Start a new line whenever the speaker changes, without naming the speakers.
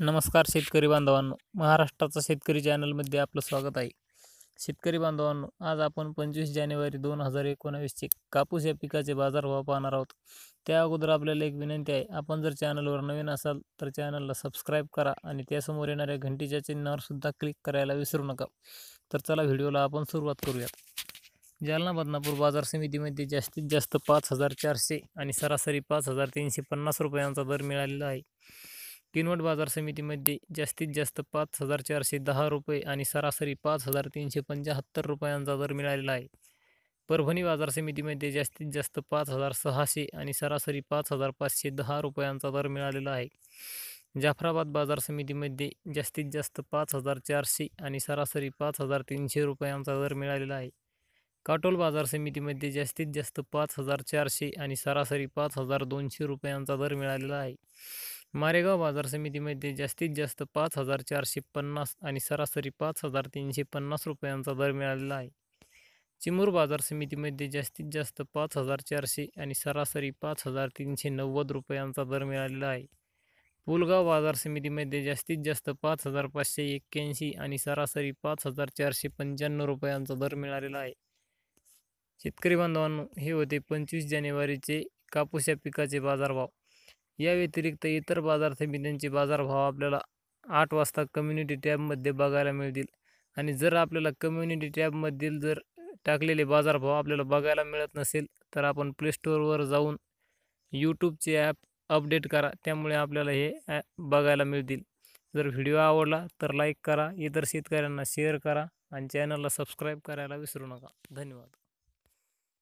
नमस्कार शेतकरी बांधवांनो. महाराष्ट्राचा शेतकरी चॅनलमध्ये आपलं स्वागत आहे. शेतकरी बांधवांनो आज आपण पंचवीस जानेवारी दोन हजार एकोणावीसचे कापूस या पिकाचे बाजारभाव पाहणार आहोत. त्या अगोदर आपल्याला एक विनंती आहे आपण जर चॅनलवर नवीन असाल तर चॅनलला सबस्क्राईब करा आणि त्यासमोर येणाऱ्या घंटीच्या चिन्हावर सुद्धा क्लिक करायला विसरू नका. तर चला व्हिडिओला आपण सुरुवात करूयात. जालना बदनापूर बाजार समितीमध्ये जास्तीत जास्त पाच हजार चारशे आणि सरासरी पाच हजार तीनशे पन्नास रुपयांचा दर मिळालेला आहे. किनवट बाजार समितीमध्ये जास्तीत जास्त पाच हजार चारशे दहा रुपये आणि सरासरी पाच हजार तीनशे पंच्याहत्तर रुपयांचा दर मिळालेला आहे. परभणी बाजार समितीमध्ये जास्तीत जास्त पाच हजार सहाशे आणि सरासरी पाच हजार पाचशे दहा रुपयांचा दर मिळालेला आहे. जाफराबाद बाजार समितीमध्ये जास्तीत जास्त पाच हजार चारशे आणि सरासरी पाच हजार तीनशे रुपयांचा दर मिळालेला आहे. काटोल बाजार समितीमध्ये जास्तीत जास्त पाच हजार चारशे आणि सरासरी पाच हजार दोनशे रुपयांचा दर मिळालेला आहे. मारेगाव बाजार समितीमध्ये जास्तीत जास्त पाच हजार चारशे पन्नास आणि सरासरी पाच हजार तीनशे पन्नास रुपयांचा दर मिळालेला आहे. चिमूर बाजार समितीमध्ये जास्तीत जास्त पाच हजार चारशे आणि सरासरी पाच हजार तीनशे नव्वद रुपयांचा दर मिळालेला आहे. पुलगाव बाजार समितीमध्ये जास्तीत जास्त पाच हजार पाचशे एक्क्याऐंशी आणि सरासरी पाच हजार चारशे पंच्याण्णव रुपयांचा दर मिळालेला आहे. शेतकरी बांधवांनो हे होते पंचवीस जानेवारीचे कापूस या पिकाचे बाजारभाव. या व्यतिरिक्त इतर बाजार समित्यांचे बाजारभाव आपल्याला आठ वाजता कम्युनिटी टॅबमध्ये बघायला मिळतील. आणि जर आपल्याला कम्युनिटी टॅबमधील जर टाकलेले बाजारभाव आपल्याला बघायला मिळत नसेल तर आपण प्लेस्टोअरवर जाऊन यूट्यूबचे ॲप अपडेट करा. त्यामुळे आपल्याला हे ॲ बघायला मिळतील. जर व्हिडिओ आवडला तर लाईक करा. इतर शेतकऱ्यांना शेअर करा. आणि चॅनलला सबस्क्राईब करायला विसरू नका. धन्यवाद.